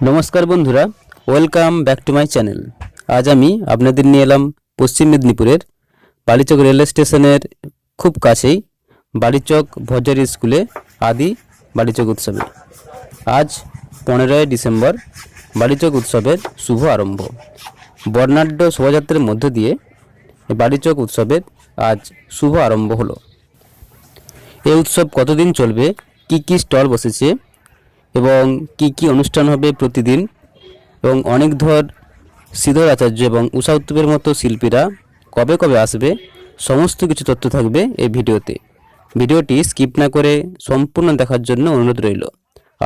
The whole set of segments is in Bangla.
নমস্কার বন্ধুরা welcome back to my channel আজ আমি আপনাদের নিয়ে এলাম পশ্চিম মেদিনীপুরের বালিচক রেলওয়ে স্টেশনের খুব কাছেই বালিচক ভজারি স্কুলে আদি বালিচক উৎসবে। আজ পনেরোই ডিসেম্বর বালিচক উৎসবের শুভ আরম্ভ। বর্ণাঢ্য শোভাযাত্রার মধ্য দিয়ে বালিচক উৎসবের আজ শুভ আরম্ভ হলো। এই উৎসব কতদিন চলবে, কি কি স্টল বসেছে এবং কি কি অনুষ্ঠান হবে প্রতিদিন? এবং অনেক ধর শ্রীধর আচার্য এবং উষা উত্তবের মতো শিল্পীরা কবে কবে আসবে? সমস্ত কিছু তথ্য থাকবে এই ভিডিওতে। ভিডিওটি স্কিপ না করে সম্পূর্ণ দেখার জন্য অনুরোধ রইল।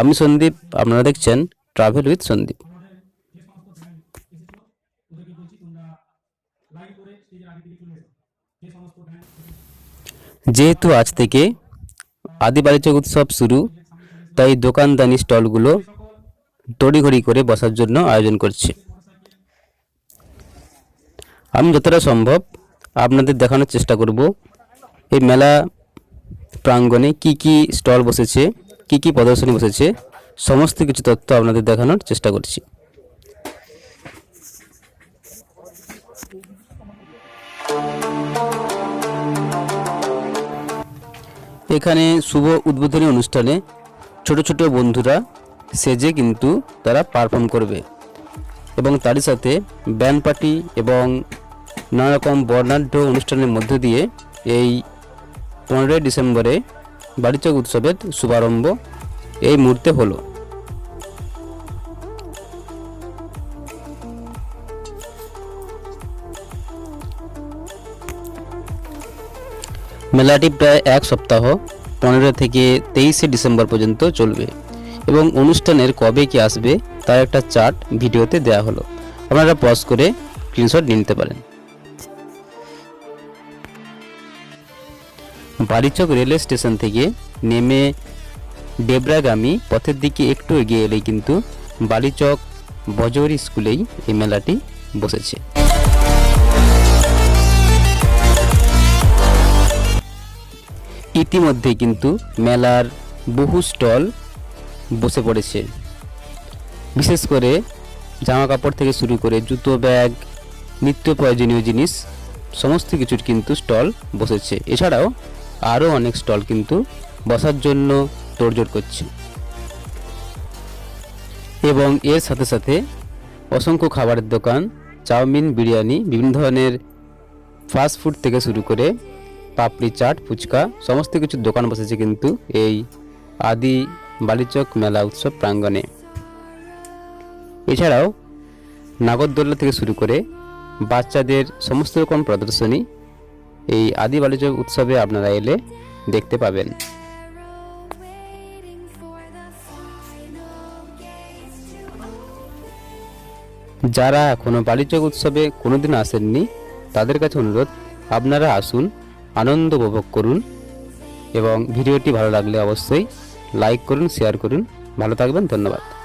আমি সন্দীপ, আপনারা দেখছেন ট্রাভেল উইথ সন্দীপ। যেহেতু আজ থেকে আদিবাড়িচক উৎসব শুরু তাই দোকানদানি স্টলগুলো তড়িঘড়ি করে বসার জন্য আয়োজন করছে। আমি যতটা সম্ভব আপনাদের দেখানোর চেষ্টা করব। এই মেলা প্রাঙ্গণে কি কি স্টল বসেছে, কি কি প্রদর্শনী বসেছে, সমস্ত কিছু তথ্য আপনাদের দেখানোর চেষ্টা করছি। এখানে শুভ উদ্বোধনী অনুষ্ঠানে ছোট ছোট বন্ধুরা সেজে কিন্তু তারা পারফর্ম করবে। এবং তারই সাথে ব্যান্ড পার্টি এবং নানা রকম বর্ণাঢ্য অনুষ্ঠানের মধ্য দিয়ে এই পনেরোই ডিসেম্বরে বাড়িচক উৎসবের শুভারম্ভ এই মুহূর্তে হলো। মেলাটি প্রায় এক সপ্তাহ পনেরো থেকে তেইশে ডিসেম্বর পর্যন্ত চলবে এবং অনুষ্ঠানের কবে কি আসবে তার একটা চার্ট ভিডিওতে দেওয়া হলো। আপনারা পজ করে স্ক্রিনশট নিতে পারেন। বারিচক রেলওয়ে স্টেশন থেকে নেমে ডেবরাগামী পথের দিকে একটু এগিয়ে এলেই কিন্তু বালিচক বজরি স্কুলেই এই মেলাটি বসেছে। ইতিমধ্যে কিন্তু মেলার বহু স্টল বসে পড়েছে। বিশেষ করে জামা কাপড় থেকে শুরু করে জুতো ব্যাগ, নিত্য প্রয়োজনীয় জিনিস, সমস্ত কিছুর কিন্তু স্টল বসেছে। এছাড়াও আরও অনেক স্টল কিন্তু বসার জন্য তোড়জোড় করছে। এবং এর সাথে সাথে অসংখ্য খাবারের দোকান, চাউমিন, বিরিয়ানি, বিভিন্ন ধরনের ফাস্ট ফুড থেকে শুরু করে পাপড়ি চাট, ফুচকা, সমস্ত কিছুর দোকান বসেছে কিন্তু এই আদি বালিচক মেলা উৎসব প্রাঙ্গণে। এছাড়াও নাগরদোল্লা থেকে শুরু করে বাচ্চাদের সমস্ত রকম প্রদর্শনী এই আদি বালিচক উৎসবে আপনারা এলে দেখতে পাবেন। যারা এখনও বালিচক উৎসবে কোনোদিন আসেননি, তাদের কাছে অনুরোধ, আপনারা আসুন আনন্দ উপভোগ করুন এবং ভিডিওটি ভালো লাগলে অবশ্যই লাইক করুন শেয়ার করুন। ভালো থাকবেন, ধন্যবাদ।